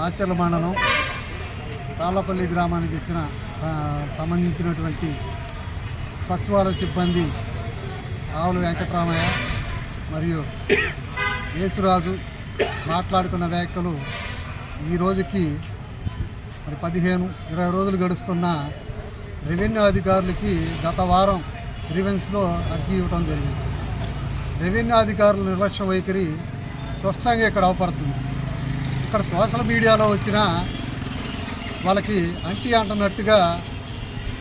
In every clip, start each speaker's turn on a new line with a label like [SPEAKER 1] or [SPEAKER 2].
[SPEAKER 1] మాచర్ల మండలం తాళ్ళపల్లి గ్రామానికి ఇచ్చిన సంబంధించినటువంటి సచివాలయ సిబ్బంది ఆవుల వెంకటరామయ్య మరియు యేసురాజు మాట్లాడుకున్న వ్యాఖ్యలు ఈ రోజుకి మరి పదిహేను ఇరవై రోజులు గడుస్తున్న రెవెన్యూ అధికారులకి గత వారం గ్రీవెన్స్లో అర్జీ ఇవ్వడం జరిగింది. రెవెన్యూ అధికారుల నిర్లక్ష్య వైఖరి స్పష్టంగా ఇక్కడ అవపడుతుంది. ఇక్కడ సోషల్ మీడియాలో వచ్చిన వాళ్ళకి అంటీ అంటున్నట్టుగా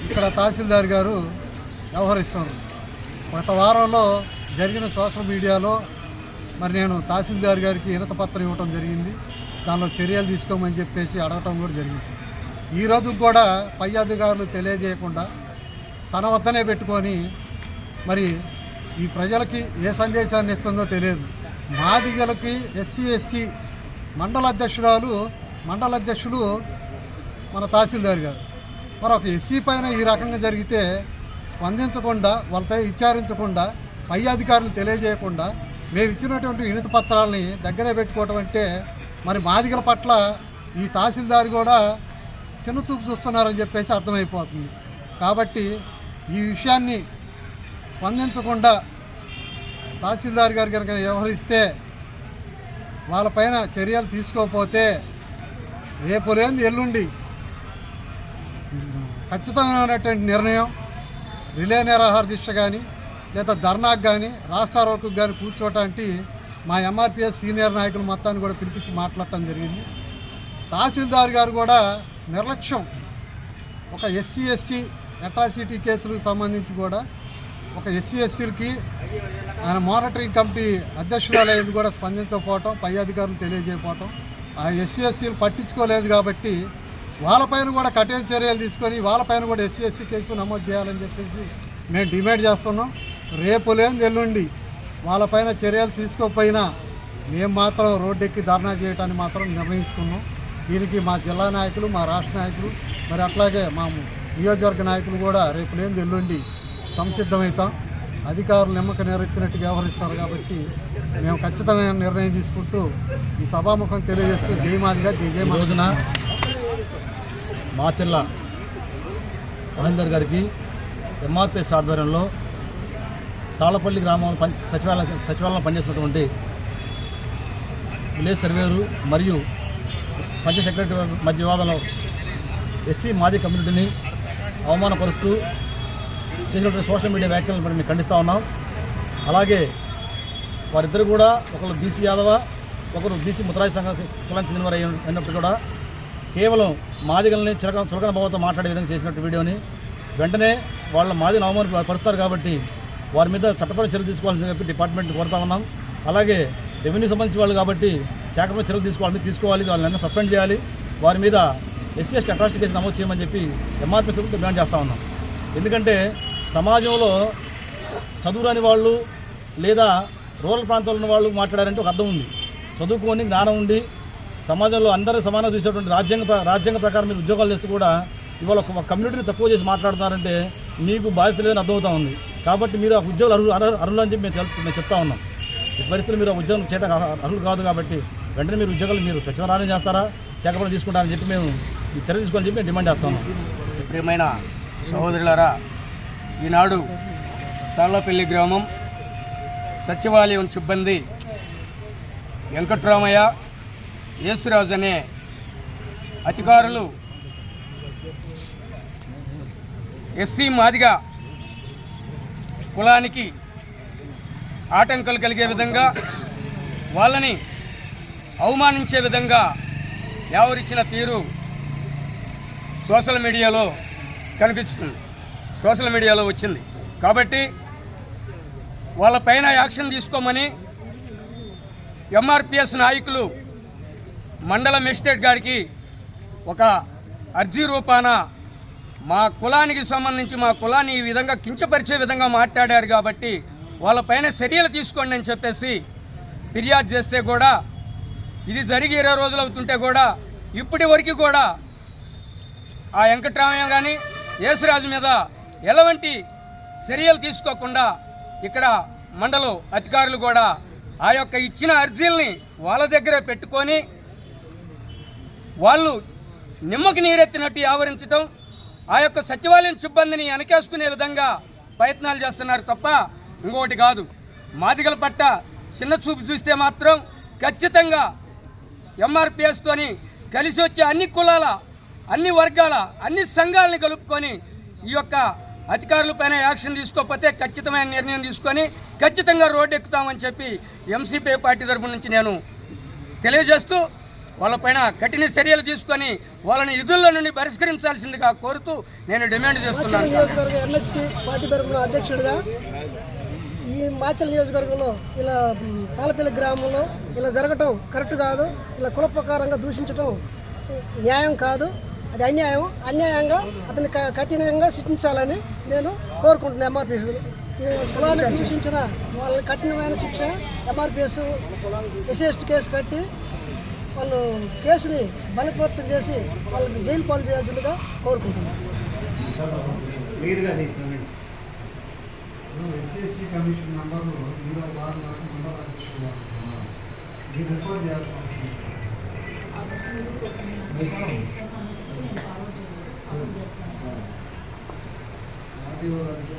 [SPEAKER 1] ఇక్కడ తహసీల్దార్ గారు వ్యవహరిస్తున్నారు. గత వారంలో జరిగిన సోషల్ మీడియాలో మరి నేను తహసీల్దార్ గారికి వినత పత్రం ఇవ్వడం జరిగింది. దానిలో చర్యలు తీసుకోమని చెప్పేసి అడగటం కూడా జరిగింది. ఈ రోజు కూడా పై అధికారులు తెలియజేయకుండా తన వద్దనే పెట్టుకొని మరి ఈ ప్రజలకి ఏ సందేశాన్ని ఇస్తుందో తెలియదు. మాదిగలకి ఎస్సీ ఎస్టీ మండల అధ్యక్షురాలు మండల అధ్యక్షుడు మన తహసీల్దార్ గారు. మరి ఒక ఎస్సీ పైన ఈ రకంగా జరిగితే స్పందించకుండా వాళ్ళపై విచారించకుండా పై అధికారులు తెలియజేయకుండా మేము ఇచ్చినటువంటి వినతి పత్రాలని దగ్గరే పెట్టుకోవటం అంటే మరి మాదిగల పట్ల ఈ తహసీల్దార్ కూడా చిన్న చూపు చూస్తున్నారని చెప్పేసి అర్థమైపోతుంది. కాబట్టి ఈ విషయాన్ని స్పందించకుండా తహసీల్దార్ గారు కనుక వ్యవహరిస్తే వాళ్ళపైన చర్యలు తీసుకోకపోతే రేపు లేని ఎల్లుండి. ఖచ్చితమైనటువంటి నిర్ణయం రిలే నిరాహార దీక్ష కానీ లేదా ధర్నాకు కానీ రాష్ట్ర రోడ్కు కానీ కూర్చోటానికి మా ఎంఆర్టీఎస్ సీనియర్ నాయకులు మొత్తాన్ని కూడా పిలిపించి మాట్లాడటం జరిగింది. తహసీల్దార్ గారు కూడా నిర్లక్ష్యం. ఒక ఎస్సీ ఎస్టీ అట్రాసిటీ కేసులకు సంబంధించి కూడా ఒక ఎస్సీ ఎస్సీలకి ఆయన మానిటరింగ్ కమిటీ అధ్యక్షురాలయ్యేది కూడా స్పందించకపోవటం పై అధికారులు తెలియజేయకపోవటం. ఆ ఎస్సీ ఎస్టీలు పట్టించుకోలేదు కాబట్టి వాళ్ళపైన కూడా కఠిన చర్యలు తీసుకొని వాళ్ళపైన కూడా ఎస్సీ ఎస్సీ కేసు నమోదు చేయాలని చెప్పేసి మేము డిమాండ్ చేస్తున్నాం. రేపు లేని ఎల్లుండి వాళ్ళపైన చర్యలు తీసుకోకపోయినా మేము మాత్రం రోడ్డెక్కి ధర్నా చేయటాన్ని మాత్రం నిర్ణయించుకున్నాం. దీనికి మా జిల్లా నాయకులు మా రాష్ట్ర నాయకులు మరి అట్లాగే మా నియోజకవర్గ నాయకులు కూడా రేపు లేని ఎల్లుండి సంసిద్ధమవుతాం అధికారులు నిమ్మక నెరెత్తినట్టు వ్యవహరిస్తారు కాబట్టి మేము ఖచ్చితమైన నిర్ణయం తీసుకుంటూ ఈ సభాముఖం తెలియజేస్తూ జయమాదిగా జయ జయ
[SPEAKER 2] రోజున మాచెల్ల మహేందర్ గారికి ఎంఆర్పిఎస్ ఆధ్వర్యంలో తాళపల్లి గ్రామం పంచ సచివాలయ సచివాలయంలో పనిచేస్తున్నటువంటి విలేజ్ సర్వేరు మరియు పంచాయత్ సెక్రటరీ మధ్య వివాదంలో ఎస్సీ మాది కమ్యూనిటీని అవమానపరుస్తూ చేసినటువంటి సోషల్ మీడియా వ్యాఖ్యలను మనం ఖండిస్తూ ఉన్నాం. అలాగే వారిద్దరు కూడా ఒకరు బీసీ యాదవ ఒకరు బీసీ ముతరాయి సంఘం కులానికి చెందినవారు అయిన- అయినప్పుడు కూడా కేవలం మాదిగల్ని చిలక చులకన భావంతో మాట్లాడే విధంగా చేసినట్టు వీడియోని వెంటనే వాళ్ళ మాదిని అవమానం పరుస్తారు కాబట్టి వారి మీద చట్టపర చర్యలు తీసుకోవాల్సింది చెప్పి డిపార్ట్మెంట్ కోరుతా ఉన్నాం. అలాగే రెవెన్యూ సంబంధించిన వాళ్ళు కాబట్టి శాఖపై చర్యలు తీసుకోవాలి తీసుకోవాలి వాళ్ళని సస్పెండ్ చేయాలి. వారి మీద ఎస్సీ ఎస్టీ అట్రాసిటీ కేసు నమోదు చేయమని చెప్పి ఎంఆర్పీ డిమాండ్ చేస్తూ ఉన్నాం. ఎందుకంటే సమాజంలో చదువురాని వాళ్ళు లేదా రూరల్ ప్రాంతాల్లో ఉన్న వాళ్ళు మాట్లాడారంటే ఒక అర్థం ఉంది. చదువుకొని జ్ఞానం ఉండి సమాజంలో అందరూ సమానంగా చూసేటువంటి రాజ్యాంగ రాజ్యాంగ ప్రకారం మీరు ఉద్యోగాలు చేస్తూ కూడా ఇవాళ ఒక కమ్యూనిటీని తక్కువ చేసి మాట్లాడుతున్నారంటే మీకు బాధ్యత లేదని అర్థమవుతా ఉంది. కాబట్టి మీరు ఆ ఉద్యోగులు అర్హులు అర్హులు- అని చెప్పి మేము మేము చెప్తా ఉన్నాం. ఈ పరిస్థితులు మీరు ఆ ఉద్యోగం చేయడం అర్హులు కాదు కాబట్టి వెంటనే మీరు ఉద్యోగాలు మీరు స్వచ్ఛంద చేస్తారా? శాఖపడి తీసుకుంటారని చెప్పి మేము చర్య తీసుకోవాలని చెప్పి మేము డిమాండ్ చేస్తున్నాం
[SPEAKER 3] ప్రియమైన సహోదరులారా ఈనాడు తాళ్ళపల్లి గ్రామం సచివాలయం సిబ్బంది వెంకట్రామయ్య యేసురాజు అనే అధికారులు ఎస్సీ మాదిగా కులానికి ఆటంకాలు కలిగే విధంగా వాళ్ళని అవమానించే విధంగా ఎవరిచ్చిన తీరు సోషల్ మీడియాలో కనిపిస్తుంది. సోషల్ మీడియాలో వచ్చింది. కాబట్టి వాళ్ళపైన యాక్షన్ తీసుకోమని ఎంఆర్పిఎస్ నాయకులు మండల మెజిస్ట్రేట్ గారికి ఒక అర్జీ రూపాన మా కులానికి సంబంధించి మా కులాన్ని ఈ విధంగా కించపరిచే విధంగా మాట్లాడారు కాబట్టి వాళ్ళపైన చర్యలు తీసుకోండి అని చెప్పేసి ఫిర్యాదు చేస్తే కూడా ఇది జరిగి ఇరవై రోజులు అవుతుంటే కూడా ఇప్పటి వరకు కూడా ఆ వెంకటరామయ్య కానీ యేసురాజు మీద ఎలాంటి చర్యలు తీసుకోకుండా ఇక్కడ మండలు అధికారులు కూడా ఆ యొక్క ఇచ్చిన అర్జీల్ని వాళ్ళ దగ్గరే పెట్టుకొని వాళ్ళు నిమ్మకి నీరెత్తినట్టు ఆవరించడం ఆ యొక్క సచివాలయం సిబ్బందిని వెనకేసుకునే విధంగా ప్రయత్నాలు చేస్తున్నారు తప్ప ఇంకొకటి కాదు. మాదిగల పట్ట చిన్న చూపు చూస్తే మాత్రం ఖచ్చితంగా ఎంఆర్పిఎస్తోని కలిసి వచ్చే అన్ని కులాల అన్ని వర్గాల అన్ని సంఘాలని కలుపుకొని ఈ యొక్క అధికారులపైన యాక్షన్ తీసుకోకపోతే ఖచ్చితమైన నిర్ణయం తీసుకొని ఖచ్చితంగా రోడ్డు ఎక్కుతామని చెప్పి ఎంసీపీ పార్టీ తరపు నుంచి నేను తెలియజేస్తూ వాళ్ళపైన కఠిన చర్యలు తీసుకొని వాళ్ళని విధుల్లో నుండి పరిష్కరించాల్సిందిగా కోరుతూ నేను డిమాండ్ చేస్తున్నాను
[SPEAKER 4] ఎంఎస్పీ పార్టీ తరఫున అధ్యక్షుడిగా ఈ మాచల్ నియోజకవర్గంలో ఇలా మ్, తాళపల్లి గ్రామంలో ఇలా జరగటం కరెక్ట్ కాదు ఇలా కులప్రకారంగా దూషించటం న్యాయం కాదు. అది అన్యాయం అన్యాయంగా అతన్ని క- కఠినంగా శిక్షించాలని నేను కోరుకుంటున్నాను ఎంఆర్పిఎస్ కులాన్ని దూషించిన వాళ్ళని కఠినమైన శిక్ష ఎంఆర్పిఎస్ ఎస్సీ ఎస్టీ కేసు కట్టి వాళ్ళు కేసుని బలపూర్తి చేసి వాళ్ళని జైలు పాలు చేయాల్సిందిగా కోరుకుంటున్నాను.
[SPEAKER 1] ఎస్సీ కమిషన్ నంబరు ఇది రిపోర్ట్ ఆడియో అంటే